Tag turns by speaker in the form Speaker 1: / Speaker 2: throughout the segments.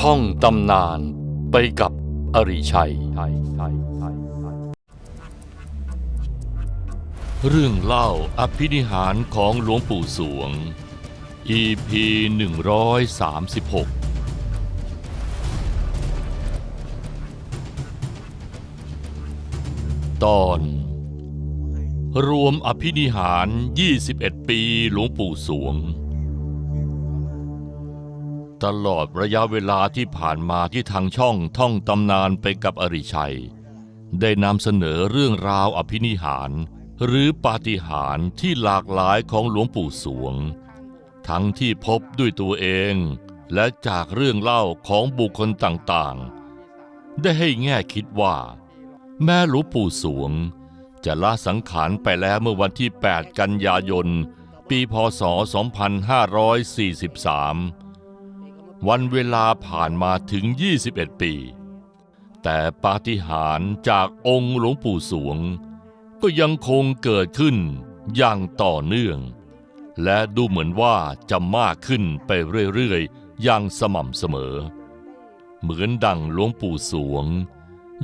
Speaker 1: ท่องตำนานไปกับอริชัย เรื่องเล่าอภินิหารของหลวงปู่สวง EP 136ตอน รวมอภินิหาร 21 ปีหลวงปู่สวง ตลอดระยะเวลาที่ผ่านมาที่ทางช่องท่องตำนานไปกับอริชัย ได้นำเสนอเรื่องราวอภินิหาร หรือปาฏิหาริย์ที่หลากหลายของหลวงปู่สวง ทั้งที่พบด้วยตัวเอง และจากเรื่องเล่าของบุคคลต่างๆ ได้ให้แง่คิดว่า แม่หลวงปู่สวง จะละสังขารไปแล้วเมื่อวันที่ 8 กันยายน ปีพศ 2543 วันเวลาผ่านมาถึง 21 ปี แต่ปาฏิหาริย์จากองค์หลวงปู่สวง ก็ยังคงเกิดขึ้นอย่างต่อเนื่อง และดูเหมือนว่าจะมากขึ้นไปเรื่อยๆ อย่างสม่ำเสมอ เหมือนดังหลวงปู่สวง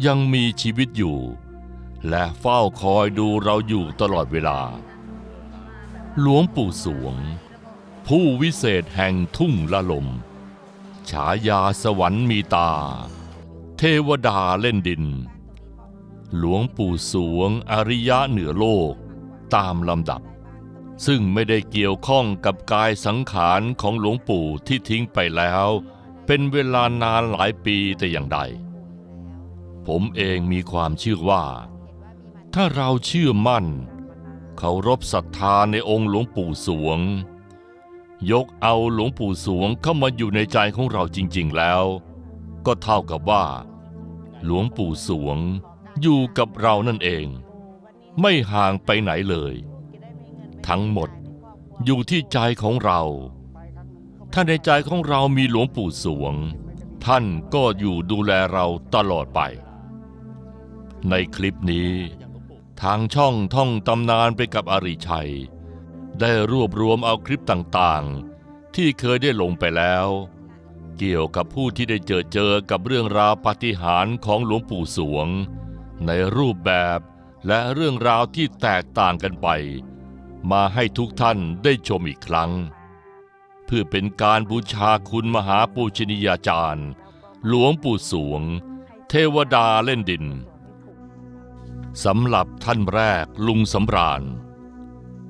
Speaker 1: ยังมีชีวิตอยู่ และเฝ้าคอยดูเราอยู่ตลอดเวลา หลวงปู่สวง ผู้วิเศษแห่งทุ่งละลม ฉายาสวรรค์มีตา เทวดาเล่นดิน หลวงปู่สวงอริยะเหนือโลกตามลำดับ ซึ่งไม่ได้เกี่ยวข้องกับกายสังขารของหลวงปู่ที่ทิ้งไปแล้ว เป็นเวลานานหลายปีแต่อย่างใด ผมเองมีความเชื่อว่า ถ้าเราเชื่อมั่น เคารพศรัทธาในองค์หลวงปู่สวง ยกเอาหลวงปู่สวงเข้ามาอยู่ในใจของเราจริงๆแล้ว ก็เท่ากับว่า หลวงปู่สวงอยู่กับเรานั่นเอง ไม่ห่างไปไหนเลย ทั้งหมดอยู่ที่ใจของเรา ถ้าในใจของเรามีหลวงปู่สวง ท่านก็อยู่ดูแลเราตลอดไป ในคลิปนี้ ทางช่องท่องตำนานไปกับอริชัย ได้รวบรวมเอาคลิปต่างๆ ที่เคยได้ลงไปแล้ว เกี่ยวกับผู้ที่ได้เจอเจอกับเรื่องราวปาฏิหาริย์ของหลวงปู่สวง ในรูปแบบและเรื่องราวที่แตกต่างกันไป มาให้ทุกท่านได้ชมอีกครั้ง เพื่อเป็นการบูชาคุณมหาปูชนียาจารย์ หลวงปู่สวง เทวดาเล่นดินสำหรับท่านแรกลุงสำราญ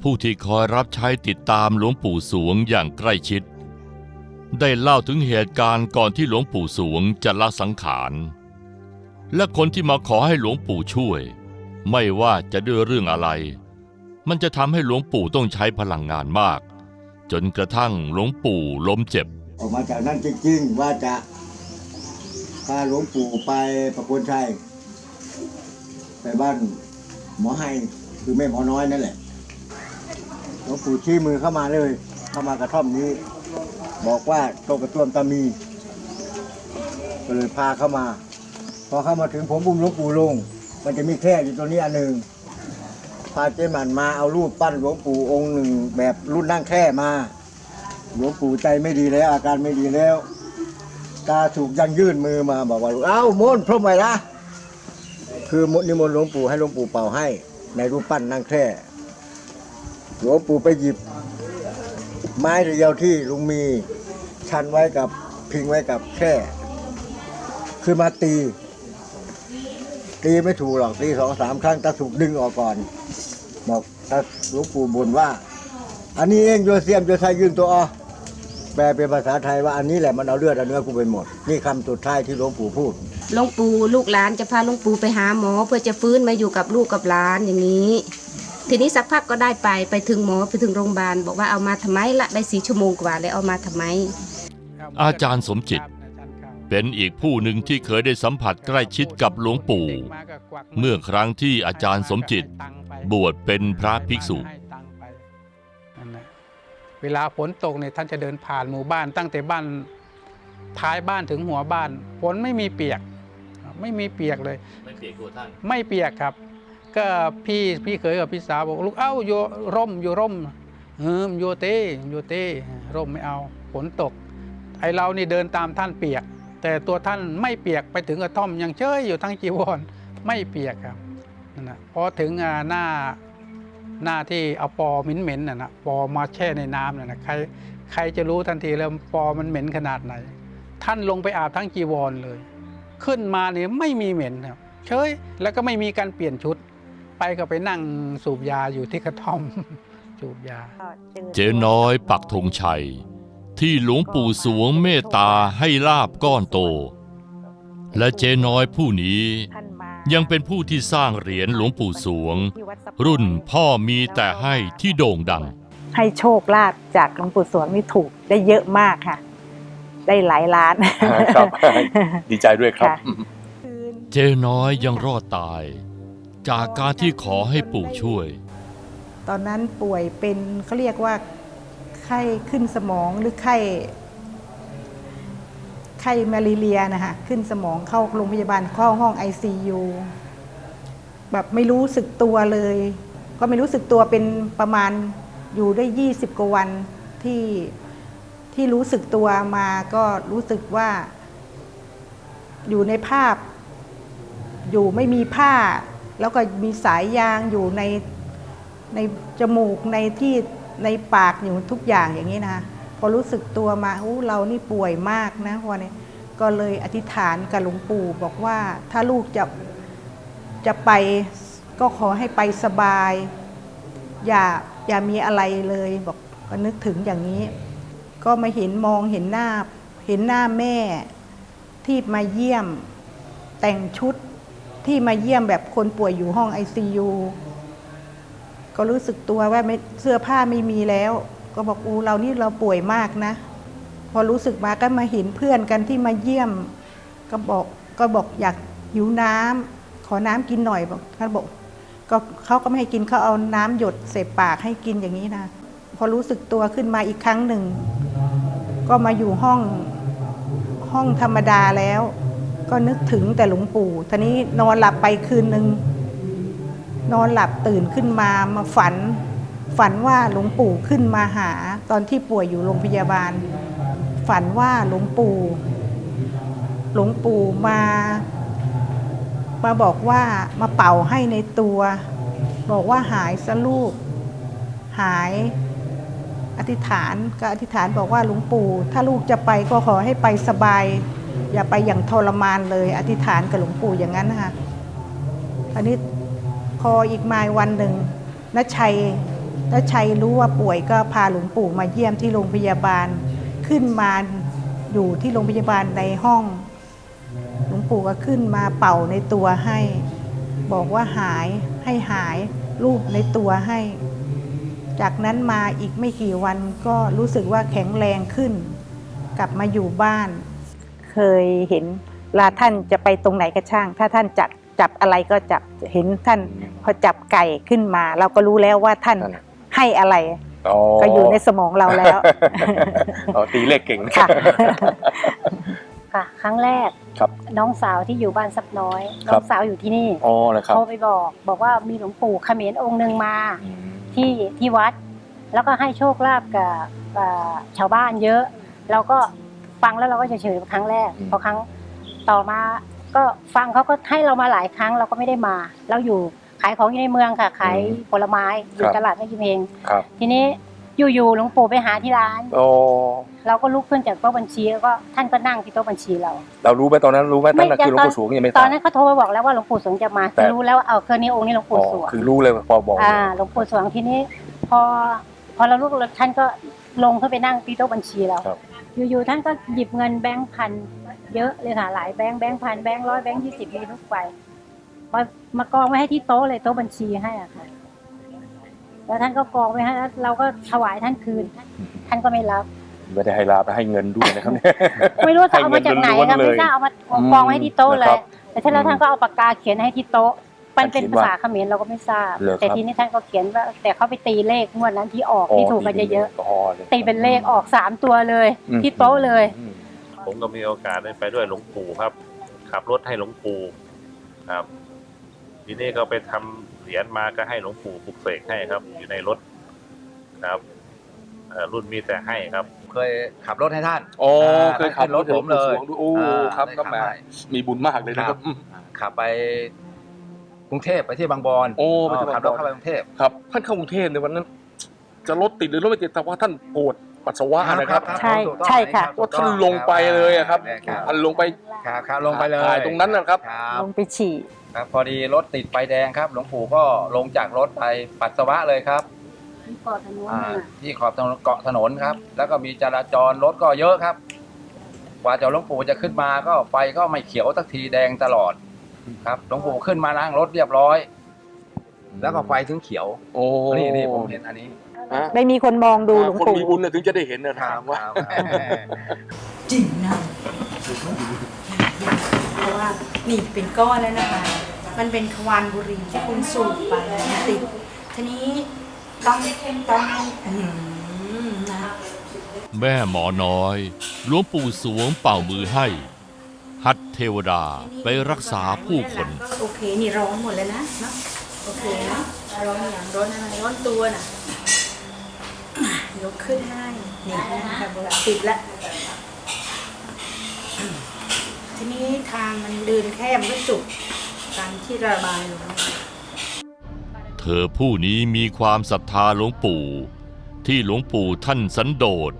Speaker 1: ผู้ที่คอยรับใช้ติดตามหลวงปู่สวงอย่างใกล้ชิด ได้เล่าถึงเหตุการณ์ก่อนที่หลวงปู่สวงจะละสังขาร และคนที่มาขอให้หลวงปู่ช่วย ไม่ว่าจะด้วยเรื่องอะไร มันจะทำให้หลวงปู่ต้องใช้พลังงานมาก จนกระทั่งหลวงปู่ล้มเจ็บ
Speaker 2: ออกมาจากนั้นจริงๆว่าจะพาหลวงปู่ไปประโคนชัยไปบ้านหมอให้คือแม่หมอน้อยนั่นแหละ หลวงปู่ชี้มือเข้ามาเลย เข้ามากระท่อมนี้ บอกว่าโตกระต้วมตามีก็เลยพาเข้ามา พอเข้ามาถึงผมบุ้มหลวงปู่ลง มันจะมีแค่อยู่ตรงนี้อันหนึ่งพาเจ๊หมันมาเอารูปปั้นหลวงปู่องค์หนึ่งแบบรุ่นนั่งแค่มาหลวงปู่ใจไม่ดีแล้วอาการไม่ดีแล้วตาถูกยังยื่นมือมาบอกว่าเอ้ามนต์พรมไว้ละคือมนิมนต์หลวงปู่ให้หลวงปู่เป่าให้ในรูปปั้นนั่งแคร่ หลวงปู่ไปหยิบ ไม้เรียวที่ลุงมีชันไว้กับพิงไว้กับแค่คือมาตี ตีไม่ถูกหรอกตีสองสามครั้งตาถูกดึงออกก่อนบอกตาหลวงปู่บ่นว่า อันนี้เองโยเซียมโยไทยยืนตัวอแปลเป็นภาษาไทยว่าอันนี้แหละมันเอาเลือดเอาเนื้อกูไปหมด นี่คำสุดท้ายที่หลวงปู่พูด
Speaker 3: หลวงปู่ลูกหลานจะพาหลวงปู่ไปหาหมอ เพื่อจะฟื้นมาอยู่กับลูกกับหลานอย่างนี้ ทีนี้สักพักก็ได้ไปไปถึงหมอไปถึงโรงพยาบาลบอกว่าเอามาทำไมละได้สี่ชั่วโมงกว่าแล้วเอามาทำไม
Speaker 1: อาจารย์สมจิต เป็นอีกผู้หนึ่งที่เคยได้สัมผัสใกล้ชิดกับหลวงปู่ เมื่อครั้งที่อาจารย์สมจิต บวชเป็นพระภิกษุ
Speaker 4: เวลาฝนตกเนี่ยท่านจะเดินผ่านหมู่บ้าน ตั้งแต่บ้านท้ายบ้านถึงหัวบ้านฝนไม่มีเปียก ไม่มีเปียกเลย
Speaker 1: ไม่เปียกตัวท่าน
Speaker 4: ไม่เปียกครับ ก็พี่พี่เคยกับพี่สาวบอกลูกเอ้าโยร่มโยร่มเออโยเต้โยเต้ร่มไม่เอาฝนตก ไอเรานี่เดินตามท่านเปียก แต่ตัวท่านไม่เปียกไปถึงกระท่อมยังเชยอยู่ทั้งจีวรไม่เปียกครับนั่นนะพอถึงหน้าหน้าที่เอาปอเหม็นๆน่ะนะปอมาแช่ในน้ำน่ะนะใครใครจะรู้ทันทีแล้วปอมันเหม็นขนาดไหน ท่านลงไปอาบทั้งจีวรเลย ขึ้นมาเนี่ยไม่มีเหม็นครับเฉยแล้วก็ไม่มีการเปลี่ยนชุด ไปก็ไปนั่งสูบยาอยู่ที่กระท่อม สูบยา
Speaker 1: เจ๊น้อยปักธงชัย ที่หลวงปู่สวงเมตตาให้ลาบก้อนโต และเจ๊น้อยผู้นี้ ยังเป็นผู้ที่สร้างเหรียญหลวงปู่สวง รุ่นพ่อมีแต่ให้ที่โด่งดัง
Speaker 5: ให้โชคลาภจากหลวงปู่สวงนี่ถูกได้เยอะมากค่ะ ได้หลายล้าน
Speaker 6: ครับ ดีใจด้วยครับ
Speaker 5: ค่ะ
Speaker 1: เจ๊น้อยยังรอดตาย จากการที่ขอให้ปู่ช่วย
Speaker 7: ตอนนั้นป่วยเป็นเขาเรียกว่าไข้ขึ้นสมองหรือไข้ไข้มาลาเรียนะคะขึ้นสมองเข้าโรงพยาบาลเข้าห้อง ICU แบบไม่รู้สึกตัวเลย ก็ไม่รู้สึกตัวเป็นประมาณอยู่ได้ 20 กว่าวันที่ที่รู้สึกตัวมาก็รู้สึกว่า อยู่ในภาพ อยู่ไม่มีผ้า แล้วก็มีสายยางอยู่ในในจมูกในที่ในปากอยู่ทุกอย่างอย่างนี้นะคะพอรู้สึกตัวมาโอ้เรานี่ป่วยมากนะวันนี้ก็เลยอธิษฐานกับหลวงปู่บอกว่าถ้าลูกจะจะไปก็ขอให้ไปสบาย อย่าอย่ามีอะไรเลยบอกก็นึกถึงอย่างนี้ ก็มาเห็นมองเห็นหน้า เห็นหน้าแม่ที่มาเยี่ยมแต่งชุด ที่มาเยี่ยมแบบคนป่วยอยู่ห้อง ICU ก็รู้สึกตัวว่าไม่เสื้อผ้าไม่มีแล้ว ก็บอกอูเรานี่เราป่วยมากนะ พอรู้สึกมาก็มาเห็นเพื่อนกันที่มาเยี่ยม ก็บอกก็บอกอยากหิวน้ำขอน้ำกินหน่อยบอกท่านบอกก็เขาก็ไม่ให้กินเขาเอาน้ำหยดเสปากให้กินอย่างนี้นะพอรู้สึกตัวขึ้นมาอีกครั้งหนึ่ง ก็มาอยู่ห้องห้องธรรมดาแล้ว ก็นึกถึงแต่หลวงปู่ทีนี้นอนหลับไปคืนหนึ่งนอนหลับตื่นขึ้นมามาฝัน ฝันว่าหลวงปู่ขึ้นมาหาตอนที่ป่วยอยู่โรงพยาบาล ฝันว่าหลวงปู่ หลวงปู่มา มาบอกว่ามาเป่าให้ในตัว บอกว่าหายสลูกหายอธิษฐานก็อธิษฐานบอกว่าหลวงปู่ ถ้าลูกจะไปก็ขอให้ไปสบาย อย่าไปอย่างทรมานเลย อธิษฐานกับหลวงปู่อย่างนั้นนะคะอันนี้พออีกมาวันหนึ่งนชัยนชัยรู้ว่าป่วยก็พาหลวงปู่มาเยี่ยมที่โรงพยาบาล ขึ้นมาอยู่ที่โรงพยาบาลในห้อง หลวงปู่ก็ขึ้นมาเป่าในตัวให้ บอกว่าหายให้หายรูปในตัวให้ จากนั้นมาอีกไม่กี่วันก็รู้สึกว่าแข็งแรงขึ้น กลับมาอยู่บ้าน
Speaker 5: เคยเห็นเวลาท่านจะไปตรงไหนก็ช่าง ถ้าท่านจับจับอะไรก็จับเห็นท่าน พอจับไก่ขึ้นมา เราก็รู้แล้วว่าท่าน
Speaker 6: ท่าน
Speaker 5: ให้อะไร
Speaker 6: อ๋อ
Speaker 5: ก็อยู่ในสมองเราแล้ว
Speaker 6: อ๋อตีเลขเก่ง
Speaker 5: ค่ะ
Speaker 8: ค่ะ ครั้งแรก
Speaker 6: ครับ
Speaker 8: น้องสาวที่อยู่บ้านซับน้อย
Speaker 6: ครับ
Speaker 8: น้องสาวอยู่ที่นี่
Speaker 6: อ๋อนะครับ
Speaker 8: โทรไปบอก บอกว่ามีหลวงปู่เขมรองค์หนึ่งมา
Speaker 6: อืม
Speaker 8: ที่ที่วัด แล้วก็ให้โชคลาภกับเอ่อชาวบ้านเยอะ เราก็ ฟังแล้วเราก็เฉยๆครั้งแรกพอครั้งต่อมา ก็ฟังเขาก็ให้เรามาหลายครั้งเราก็ไม่ได้มา เราอยู่ขายของอยู่ในเมืองค่ะขายผลไม้อยู่ตลาดแม่กิมเอง
Speaker 6: ครับ
Speaker 8: ทีนี้อยู่ๆหลวงปู่ไปหาที่ร้าน
Speaker 6: โอ้
Speaker 8: เราก็ลุกขึ้นจากโต๊ะบัญชีแล้วก็ท่านก็นั่งที่โต๊ะบัญชีเรา
Speaker 6: เรารู้ไหมตอนนั้นรู้ไหมท่านน่ะ
Speaker 8: ไม่
Speaker 6: คือหลวงปู่สวงยังไม่
Speaker 8: ต
Speaker 6: ท
Speaker 8: อ
Speaker 6: รานบ
Speaker 8: นั้นเขาโทรมาบอกแล้วว่าหลวงปู่สวงจะมา
Speaker 6: แต่
Speaker 8: คือรู้แล้วว่าเอาเครื่องนี้องค์นี้หลวง
Speaker 6: อ๋
Speaker 8: ปู่
Speaker 6: อ
Speaker 8: สวง
Speaker 6: คือรู้เลยพอบอก
Speaker 8: อ่าหลวงปู่สวงทีนี้ พอพอเราลุกแล้วท่านก็ ลงขึ้นไปนั่งที่โต๊ะบัญชีเรา
Speaker 6: ครับ
Speaker 8: อยู่ๆท่านก็หยิบเงินแบงค์พันเยอะเลยค่ะหลายแบงค์แบงค์พันแบงค์ร้อยแบงค์ยี่สิบมีทุกใบมามากองไว้ให้ที่โต๊ะเลยโต๊ะบัญชีให้อะค่ะแล้วท่านก็กองไว้ให้แล้วเราก็ถวายท่านคืน ท่านก็ไม่รับ
Speaker 6: ไม่ได้ให้ลาบให้เงินด้วยนะครับเนี่ย
Speaker 8: ไม่รู้จะเอามาจากไหน
Speaker 6: ให้เงิน
Speaker 8: ค่ะ
Speaker 6: ล้วนๆ
Speaker 8: ไม่ทราบเอามา
Speaker 6: อืม
Speaker 8: กองไว้ที่โต๊ะเล
Speaker 6: นะครั
Speaker 8: ย
Speaker 6: บ
Speaker 8: แต่ท่านแล้วท่านก็เอาปากกาเขียนให้ที่โต๊ะ มันเป็น
Speaker 6: เขียน
Speaker 8: ภา
Speaker 6: ว่า
Speaker 8: ษาเขมรเราก็ไม่ทราบ
Speaker 6: เหรอครับ
Speaker 8: แต่ทีนี้ท่านก็เขียนว่า แต่เขาไปตีเลขงวดนั้นที่ออกที่ถูกกันเยอะ
Speaker 6: อ๋อลย
Speaker 8: ๆตีเป็นเลขออกสามตัวเลย
Speaker 6: อืม
Speaker 8: ที่โต๊ะเลย
Speaker 6: อืม
Speaker 9: ผมก็มีโอกาสได้ไปด้วยหลวงปู่ครับ ขับรถให้หลวงปู่ครับ ทีนี้ก็ไปทำเหรียญมาก็ให้หลวงปู่ปลุกเสกให้ครับ อยู่ในรถครับเอ่อรุ่นมีแต่ให้ครับ
Speaker 10: เคยขับรถให้ท่าน
Speaker 6: อ๋อ
Speaker 10: อ่า
Speaker 6: เคยขับรถ
Speaker 10: ได้ขึ้นรถผมเลย
Speaker 6: หวงด้วยโอ้
Speaker 10: อ่า
Speaker 6: ครับ
Speaker 10: ได้
Speaker 6: ครับ
Speaker 10: ขับ
Speaker 6: แหม่
Speaker 10: ได้
Speaker 6: มีบุญมากเลยนะครับอืม
Speaker 10: ขับไปก รุงเทพไปที่บางบอน
Speaker 6: โอ้ไปที่
Speaker 10: ขับรถเข้าไปกรุงเทพ
Speaker 6: ครับท่านเข้ากรุงเทพในวันนั้น จะรถติดหรือรถไม่ติดแต่ว่าท่านปวดปัสสาวะนะครับ
Speaker 5: ใช่
Speaker 10: ถูกต้อง
Speaker 5: ใช่ค่ะ
Speaker 10: ถูกต้อง
Speaker 6: ว่าท่านลงไปเลยอะครับ
Speaker 10: ครับ
Speaker 6: ท่านลงไป
Speaker 10: ครับครับลงไปเลย
Speaker 6: ถ่ายตรงนั้นนะครับ
Speaker 10: ครับ
Speaker 5: ลงไปฉี่
Speaker 10: ครับพอดีรถติดไฟแดงครับ หลวงปู่ก็ลงจากรถไปปัสสาวะเลยครับ
Speaker 3: ที่เกาะถนน
Speaker 10: อ่า
Speaker 3: น่ะ
Speaker 10: ที่ขอบถนนเกาะถนนครับ แล้วก็มีจราจรรถก็เยอะครับ กว่าจะหลวงปู่จะขึ้นมาก็ไฟก็ไม่เขียวสักทีแดงตลอด ครับหลวงปู่ขึ้นมานั่งรถเรียบร้อย แล้วก็ไฟถึงเขียว
Speaker 6: โอ้
Speaker 10: นี่นี่ผมเห็นอันนี้
Speaker 6: ฮะ
Speaker 5: ไม่มีคนมองดูหลวง
Speaker 6: คน
Speaker 5: ปู่
Speaker 6: มีบุญน่ะถึงจะได้เห็นนะถามว่า
Speaker 10: ครับ
Speaker 11: จริงนะเพราะว่านี่เป็นก้อนแล้วนะคะ มันเป็นขวานบุหรี่ที่คุณสูบไปมันติด ทีนี้ต้องต้องอืมนะ
Speaker 1: แม่หมอน้อยหลวงปู่สวงเป่ามือให้ หัดเทวดาไปรักษาผู้คน
Speaker 11: ก็โอเค นี่ร้อนหมดแล้วนะเนาะโอเคนะร้อนอย่างร้อนอะไรร้อนตัวน่ะอะยกขึ้นให้นี่นะคะโบราณติดแล้วทีนี้ทางมันเดินแคบก็จุกการที่ระบายลงมา
Speaker 1: เธอผู้นี้มีความศรัทธาหลวงปู่ ที่หลวงปู่ท่านสันโดษ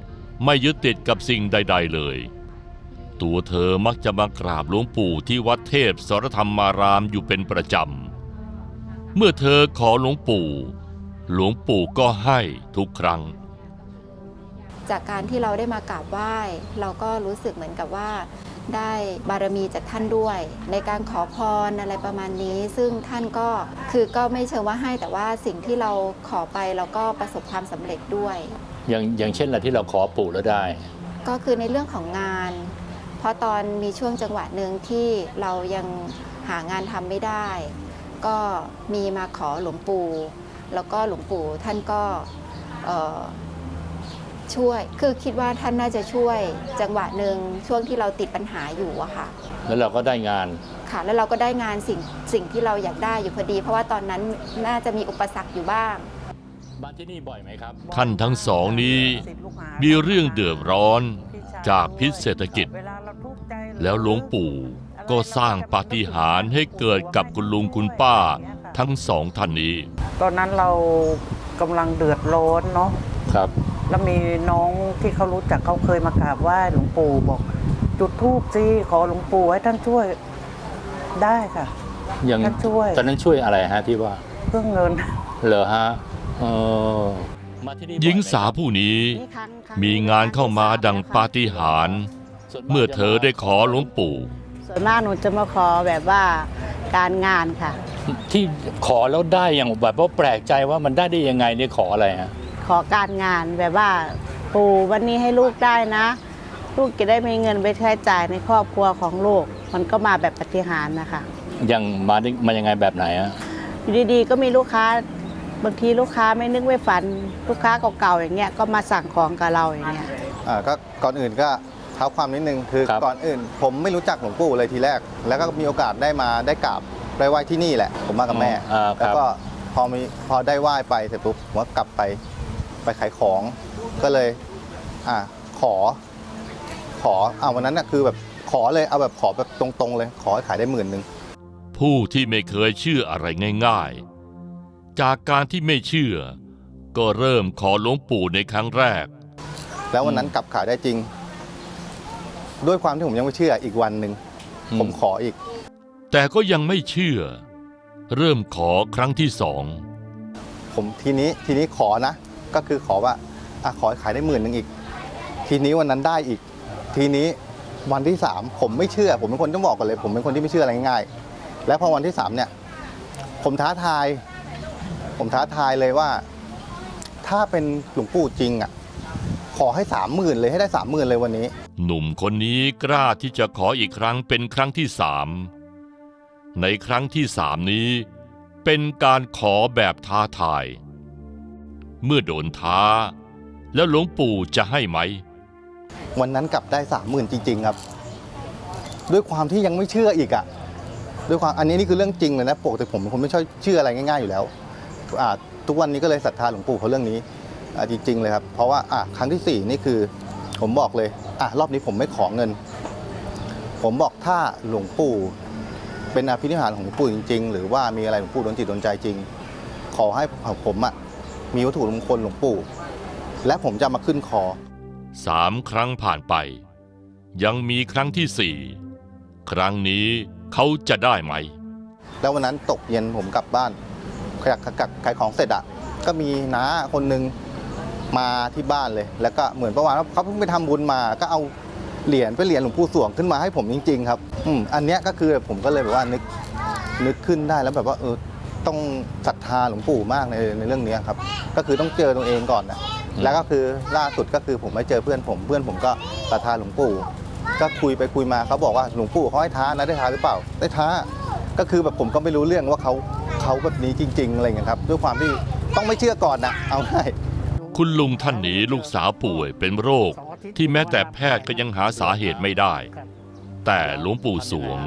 Speaker 1: ไม่ยึดติดกับสิ่งใด ๆ เลย ตัวเธอมักจะมากราบหลวงปู่ที่วัดเทพสรธรรมารามอยู่เป็นประจำ เมื่อเธอขอหลวงปู่ หลวงปู่ก็ให้ทุกครั้ง
Speaker 12: จากการที่เราได้มากราบไหว้ เราก็รู้สึกเหมือนกับว่า ได้บารมีจากท่านด้วย ในการขอพรอะไรประมาณนี้ ซึ่งท่านก็คือก็ไม่เชิงว่าให้แต่ว่าสิ่งที่เราขอไปเราก็ประสบความสำเร็จด้วย
Speaker 13: อย่างอย่างเช่นอะไรที่เราขอปู่แล้วได้
Speaker 12: ก็คือในเรื่องของงานเพ ราะตอนมีช่วงจังหวะหนึ่งที่เรายังหางานทำไม่ได้ ก็มีมาขอหลวงปู่ แล้วก็หลวงปู่ท่านก็เอ่อช่วย คือคิดว่าท่านน่าจะช่วยจังหวะหนึ่งช่วงที่เราติดปัญหาอยู่อะค่ะ
Speaker 13: แล้วเราก็ได้งาน
Speaker 12: ค่ะ แล้วเราก็ได้งานสิ่งสิ่งที่เราอยากได้อยู่พอดี เพราะว่าตอนนั้นน่าจะมีอุปสรรคอยู่บ้าง
Speaker 13: บ้านที่นี่บ่อยไหมครับ
Speaker 1: ท่านทั้งสองนี้มีเรื่องเดือดร้อน จากพิษเศรษฐกิจ แล้วหลวงปู่ก็สร้างปาฏิหาริย์ให้เกิดกับคุณลุงคุณป้าทั้งสองท่านนี้
Speaker 14: ตอนนั้นเรากำลังเดือดร้อนเนาะ
Speaker 13: ครับ
Speaker 14: แล้วมีน้องที่เขารู้จักเขาเคยมากราบไหว้หลวงปู่บอก จุดธูปสิขอหลวงปู่ให้ท่านช่วยได้ค่ะ
Speaker 13: อย่าง
Speaker 14: ท่านช่วย
Speaker 13: ตอนนั้นช่วยอะไรฮะที่ว่า
Speaker 14: เพื่อเงิน
Speaker 13: เหรอฮะเออมาที่นี่บ่อย
Speaker 1: หญิง
Speaker 13: ไม
Speaker 1: สาวผู้นี้มีงานเข้ามาดังปาฏิหาริย์เมื่อเธอได้ขอหลวงปู่
Speaker 14: ส่วนมากหนูจะมาขอแบบว่าการงานค่ะ
Speaker 13: ที่ขอแล้วได้อย่างแบบว่าแปลกใจว่ามันได้ได้ยังไงเนี่ยขออะไรฮะ
Speaker 14: ขอการงานแบบว่าปู่วันนี้ให้ลูกได้นะ ลูกจะได้มีเงินไปใช้จ่ายในครอบครัวของลูก มันก็มาแบบปฏิหารย์นะคะ
Speaker 13: ยังมาได้มายังไงแบบไหนฮะ
Speaker 14: อยู่ดีๆก็มีลูกค้า บางทีลูกค้าไม่นึกไม่ฝัน ลูกค้าเก่าๆอย่างเงี้ยก็มาสั่งของกับเราอย่างเงี้ย
Speaker 15: อ่าก็ก่อนอื่นก็เท้าความนิดนึงคือ
Speaker 13: ครับ
Speaker 15: ก่อนอื่น ผมไม่รู้จักหลวงปู่เลยทีแรก แล้วก็มีโอกาสได้มาได้กราบได้ไหว้ที่นี่แหละ ผมมากับแม่
Speaker 13: อ่าค
Speaker 15: แล้ว
Speaker 13: รับ
Speaker 15: ก็พอมีพอได้ไหว้ไปเสร็จปุ๊บผมก็กลับไปไปขายของ ก็เลย อ่าขอ ขออ่าวันนั้นน่ะคือแบบขอเลยเอาแบบขอแบบตรงๆเลย ขอให้ขายได้หมื่นหนึ่ง
Speaker 1: ผู้ที่ไม่เคยเชื่ออะไรง่ายๆ จากการที่ไม่เชื่อ ก็เริ่มขอหลวงปู่ในครั้งแรก
Speaker 15: แล้ววันนั้นกลับขายได้จริง ด้วยความที่ผมยังไม่เชื่ออีกวันหนึ่งผมขออีก
Speaker 1: แต่ก็ยังไม่เชื่อ เริ่มขอครั้งที่สอง
Speaker 15: ผมทีนี้ทีนี้ขอนะ ก็คือขอว่าอะขอให้ขายได้หมื่นหนึ่งอีก ทีนี้วันนั้นได้อีก ทีนี้วันที่สามผมไม่เชื่อ ผมเป็นคนต้องบอกกันเลย ผมเป็นคนที่ไม่เชื่ออะไรง่ายๆแล้วพอวันที่สามเนี่ย ผมท้าทาย ผมท้าทายเลยว่า ถ้าเป็นหลวงปู่จริงอะ ขอให้สามหมื่นเลยให้ได้สามหมื่นเลยวันนี้
Speaker 1: หนุ่มคนนี้กล้าที่จะขออีกครั้งเป็นครั้งที่สามในครั้งที่สามนี้ เป็นการขอแบบท้าทาย เมื่อโดนท้า แล้วหลวงปู่จะให้ไหม
Speaker 15: วันนั้นกลับได้สามหมื่นจริง ๆ ครับ ด้วยความที่ยังไม่เชื่ออีกอะ ด้วยความอันนี้นี่คือเรื่องจริงเลยนะปกติผมเป็นคนไม่ชอบเชื่ออะไรง่ายๆอยู่แล้วอ่า ทุกวันนี้ก็เลยศรัทธาหลวงปู่เขาเรื่องนี้อะจริงๆเลยครับเพราะว่าอะครั้งที่สี่นี่คือผมบอกเลยอะรอบนี้ผมไม่ขอเงิน ผมบอกถ้าหลวงปู่เป็นอภินิหารของหลวงปู่จริง ๆ หรือว่ามีอะไรหลวงปู่โดนจิตโดนใจจริง ขอให้ผมอะมีวัตถุมงคลหลวงปู่ และผมจะมาขึ้นคอ
Speaker 1: สามครั้งผ่านไป ยังมีครั้งที่สี่ครั้งนี้เขาจะได้ไหม
Speaker 15: แล้ววันนั้นตกเย็นผมกลับบ้าน ขยักขยักขายของเสร็จอะก็มีน้าคนหนึ่งมาที่บ้านเลย แล้วก็เหมือนประมาณว่าเขาเพิ่งไปทำบุญมา ก็เอาเหรียญไปเหรียญหลวงปู่สวงขึ้นมาให้ผมจริง ๆ ครับ อืมอันเนี้ยก็คือผมก็เลยแบบว่านึกนึกขึ้นได้แล้วแบบว่าเออต้องศรัทธาหลวงปู่มากในในเรื่องเนี้ยครับ ก็คือต้องเจอตัวเองก่อนนะแล้วก็คือล่าสุดก็คือผมไปเจอเพื่อนผม เพื่อนผมก็ศรัทธาหลวงปู่ ก็คุยไปคุยมาเขาบอกว่าหลวงปู่เขาให้ท้านะได้ท้าหรือเปล่า ได้ท้า ก็คือแบบผมก็ไม่รู้เรื่องว่าเขาเขาแบบนี้จริง ๆ อะไรอย่างเงี้ยครับ ด้วยความที่ต้องไม่เชื่อก่อนนะเอาง่าย
Speaker 1: คุณลุงท่านนี้ลูกสาวป่วยเป็นโรค ที่แม้แต่แพทย์ก็ยังหาสาเหตุไม่ได้ แต่หลวงปู่สวง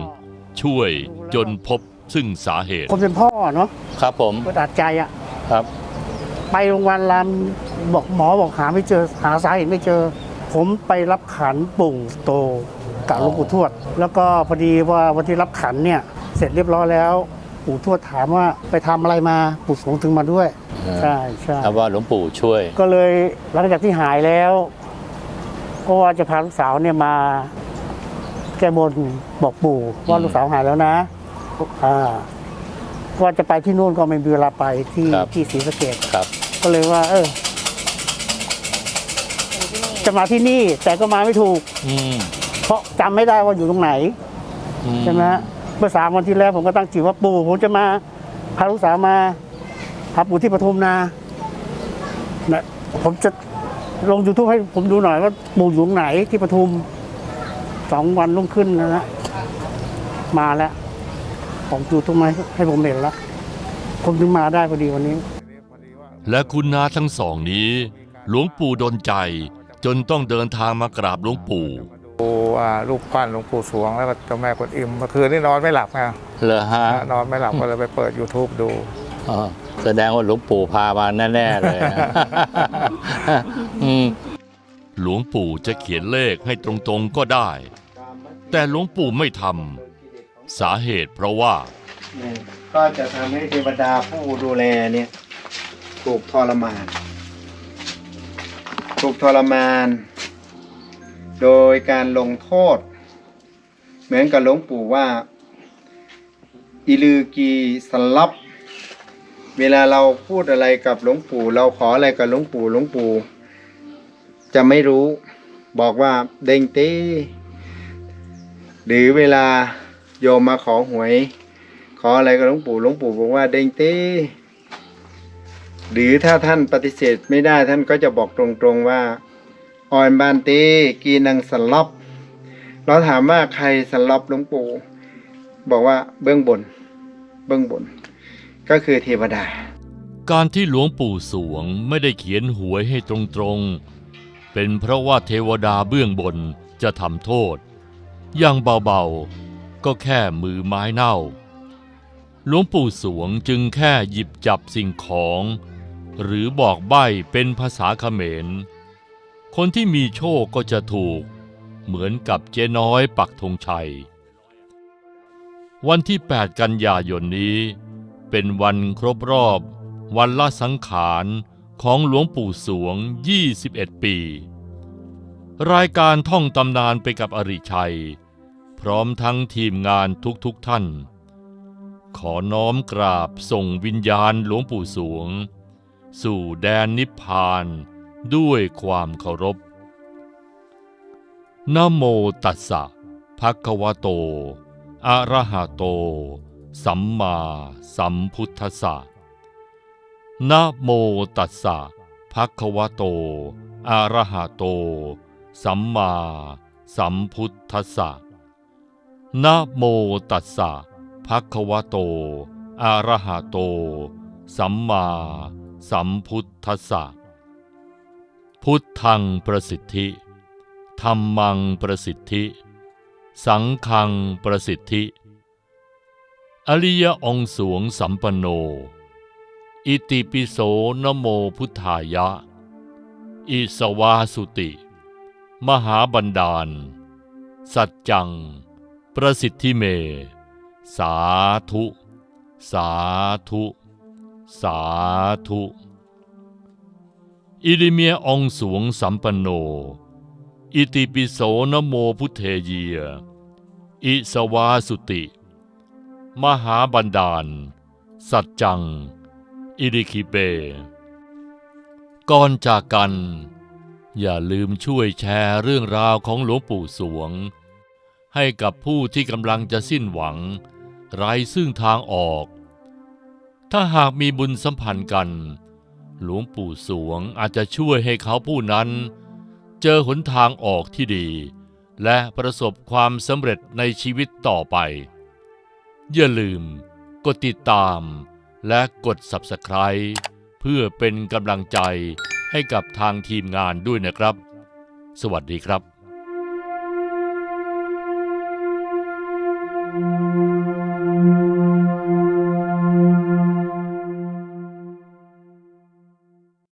Speaker 1: ช่วยจนพบซึ่งสาเหตุ
Speaker 16: คนเป็นพ่อเนาะ
Speaker 13: ครับผม
Speaker 16: ก็ตัดใจอะ
Speaker 13: ครับ
Speaker 16: ไปโรงพยาบาลรามบอกหมอบอกหาไม่เจอหาสาเหตุไม่เจอ ผมไปรับขันปู่โตกับหลวงปู่ทวด แล้วก็พอดีว่าวันที่รับขันเนี่ย เสร็จเรียบร้อยแล้วปู่ทวดถามว่าไปทำอะไรมาปู่สวงถึงมาด้วย ใช่ใช่
Speaker 13: ครับว่าหลวงปู่ช่วย
Speaker 16: ก็เลยหลังจากที่หายแล้ว ก็ว่าจะพาลูกสาวเนี่ยมา แก้บนบอกปู่ว่าลูกสาวหายแล้วนะอ่าว่าจะไปที่นู่นก็ไม่มีเวลาไปที่
Speaker 13: ครับ
Speaker 16: ที่ศรีสะเกด
Speaker 13: ครับ
Speaker 16: ก็เลยว่า เออ จะมาที่นี่แต่ก็มาไม่ถูก
Speaker 13: อืม
Speaker 16: เพราะจำไม่ได้ว่าอยู่ตรงไหน
Speaker 13: อื
Speaker 16: ใช่ไหมฮะ เมื่อสามวันที่แล้วผมก็ตั้งจิตว่าปู่ผมจะมาพาลูกสาวมาหาปู่ที่ปทุมนานะผมจะลงยูทูบให้ผมดูหน่อยว่าปู่อยู่ตรงไหนที่ปทุมสองวันลุ่งขึ้นนะฮะมาแล้วผมยูทูบมาให้ผมเห็นแล้วผมถึงมาได้พอดีวันนี้
Speaker 1: และคุณนาทั้งสองนี้ หลวงปู่ดนใจจนต้องเดินทางมากราบหลวงปู่
Speaker 17: ดูอ่ารูปปั้นหลวงปู่สวงแล้วก็เจ้าแม่กวนอิมเมื่อคืนนี่นอนไม่หลับไง
Speaker 13: เหรอฮะ
Speaker 17: นอนไม่หลับก็เลยไปเปิด YouTube ดู
Speaker 13: อ๋อแสดงว่าหลวงปู่พามาแน่ๆเลยอืม
Speaker 1: หลวงปู่จะเขียนเลขให้ตรงๆก็ได้ แต่หลวงปู่ไม่ทำสาเหตุเพราะว่า
Speaker 2: ก็จะทำให้เทวดาผู้ดูแลเนี่ยถูกทรมาน ถูกทรมาน โดยการลงโทษ เหมือนกับหลวงปู่ว่า อิลือกีสลับ เวลาเราพูดอะไรกับหลวงปู่ เราขออะไรกับหลวงปู่หลวงปู่ จะไม่รู้บอกว่าเด้งเต้หรือเวลาโยมมาขอหวย ขออะไรกับหลวงปู่หลวงปู่บอกว่าเด้งเต้หรือถ้าท่านปฏิเสธไม่ได้ท่านก็จะบอกตรงๆว่า ออนบานเตกีนังสลับเราถามว่าใครสลับหลวงปู่ บอกว่าเบื้องบน เบื้องบน ก็คือเทวดา
Speaker 1: การที่หลวงปู่สวงไม่ได้เขียนหวยให้ตรงๆ เป็นเพราะว่าเทวดาเบื้องบนจะทำโทษ อย่างเบาๆ ก็แค่มือไม้เน่า หลวงปู่สวงจึงแค่หยิบจับสิ่งของ หรือบอกใบ้เป็นภาษาเขมร คนที่มีโชคก็จะถูก เหมือนกับเจ๊น้อยปักธงชัย วันที่ 8 กันยายนนี้ เป็นวันครบรอบ วันละสังขารของหลวงปู่สวง 21 ปี รายการท่องตำนานไปกับอริชัย พร้อมทั้งทีมงานทุกๆทท่าน ขอน้อมกราบส่งวิญญาณหลวงปู่สวง สู่แดนนิพพาน ด้วยความเคารพนโมตัสสะภะคะวะโต อะระหะโต สัมมาสัมพุทธัสสะนะโมตัสสะภะคะวะโต อะระหะโต สัมมาสัมพุทธัสสะนะโมตัสสะภะคะวะโต อะระหะโต สัมมาสัมพุทธัสสะ พุทธังประสิทธิธรรมังประสิทธิ สังฆังประสิทธิ อริยองสวงสัมปโน อิติปิโสนโมพุทธายะ อิสวาสุติ มหาบันดาล สัจจัง ประสิทธิเม สาธุ สาธุ สาธุ อิริเมียองสวงสัมปันโน อิติปิโสนโมพุทเทเยีย อิสวาสุติ มหาบันดาล สัจจัง อิริคิเป ก่อนจากกัน อย่าลืมช่วยแชร์เรื่องราวของหลวงปู่สวง ให้กับผู้ที่กำลังจะสิ้นหวัง ไร้ซึ่งทางออก ถ้าหากมีบุญสัมพันธ์กัน หลวงปู่สวงอาจจะช่วยให้เขาผู้นั้น เจอหนทางออกที่ดี และประสบความสำเร็จในชีวิตต่อไป อย่าลืมกดติดตามและกด Subscribe เพื่อเป็นกำลังใจให้กับทางทีมงานด้วยนะครับ สวัสดีครับ